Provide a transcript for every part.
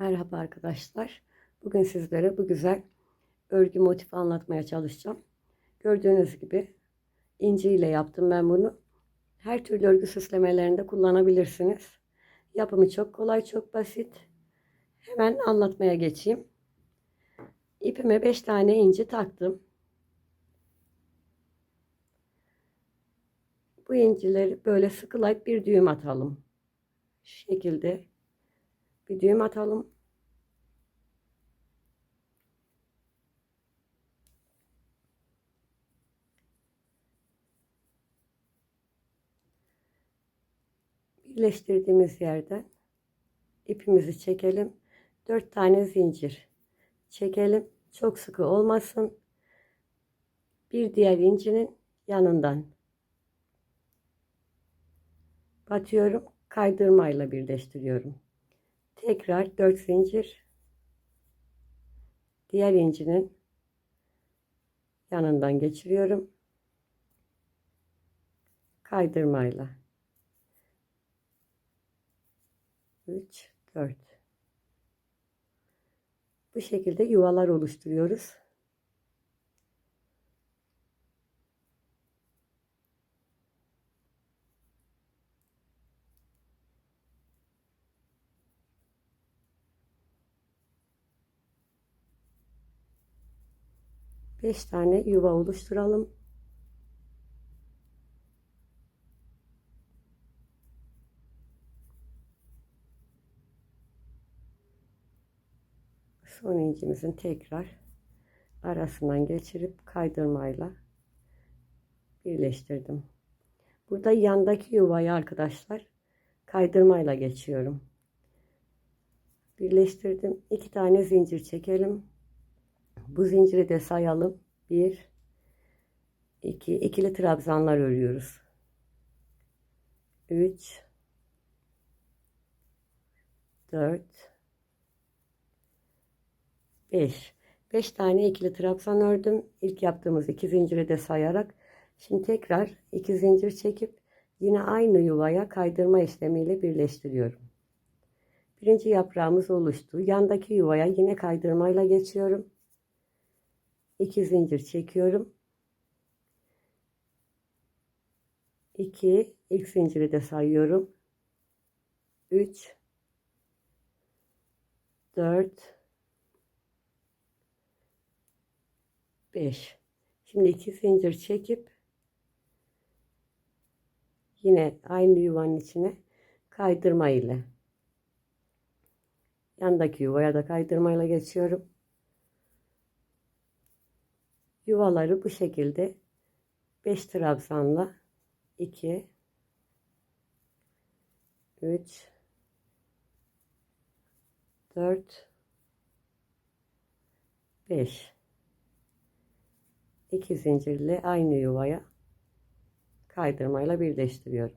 Merhaba arkadaşlar. Bugün sizlere bu güzel örgü motifi anlatmaya çalışacağım. Gördüğünüz gibi inci ile yaptım ben bunu. Her türlü örgü süslemelerinde kullanabilirsiniz. Yapımı çok kolay, çok basit. Hemen anlatmaya geçeyim. İpime 5 tane inci taktım. Bu incileri böyle sıkılayıp bir düğüm atalım. Şu şekilde bir düğüm atalım. Birleştirdiğimiz yerden ipimizi çekelim. 4 tane zincir çekelim. Çok sıkı olmasın. Bir diğer incinin yanından batıyorum. Kaydırmayla birleştiriyorum. Tekrar 4 zincir diğer incinin yanından geçiriyorum. Kaydırmayla 3 4 Bu şekilde yuvalar oluşturuyoruz. Beş tane yuva oluşturalım. Son incimizin tekrar arasından geçirip kaydırmayla birleştirdim. Burada yandaki yuvayı arkadaşlar kaydırmayla geçiyorum. Birleştirdim. iki tane zincir çekelim. Bu zinciri de sayalım. 1 2 ikili trabzanlar örüyoruz. 3 4 5 5 tane ikili trabzan ördüm. İlk yaptığımız iki zinciri de sayarak şimdi tekrar iki zincir çekip yine aynı yuvaya kaydırma işlemiyle birleştiriyorum. Birinci yaprağımız oluştu. Yandaki yuvaya yine kaydırmayla geçiyorum. 2 zincir çekiyorum. 2 ilk zinciri de sayıyorum. 3 4 5 Şimdi 2 zincir çekip yine aynı yuvanın içine kaydırma ile. Yandaki yuvaya da kaydırmayla geçiyorum. Yuvaları bu şekilde 5 trabzanla 2 3 4 5 2 zincirle aynı yuvaya kaydırmayla birleştiriyorum.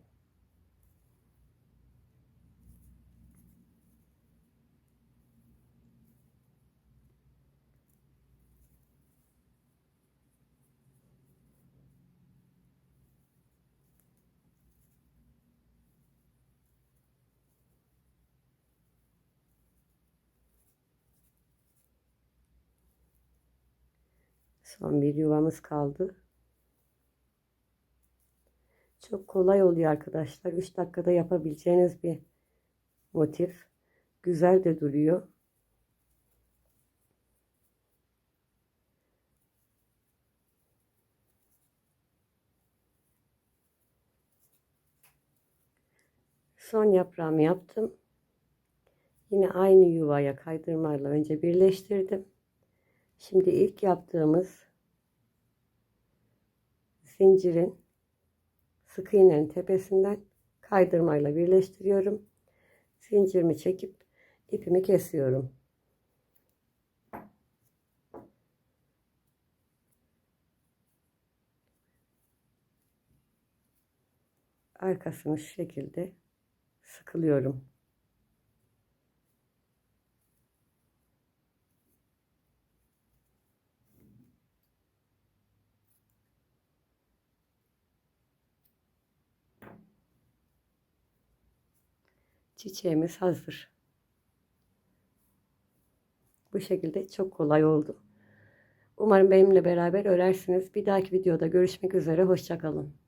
Son bir yuvamız kaldı. Çok kolay oluyor arkadaşlar. 3 dakikada yapabileceğiniz bir motif. Güzel de duruyor. Son yaprağımı yaptım. Yine aynı yuvaya kaydırmayla önce birleştirdim. Şimdi ilk yaptığımız zincirin sık iğnenin tepesinden kaydırmayla birleştiriyorum. Zincirimi çekip ipimi kesiyorum. Arkasını şu şekilde sıkılıyorum. çiçeğimiz hazır. Bu şekilde çok kolay oldu. Umarım benimle beraber örersiniz. Bir dahaki videoda görüşmek üzere. Hoşçakalın.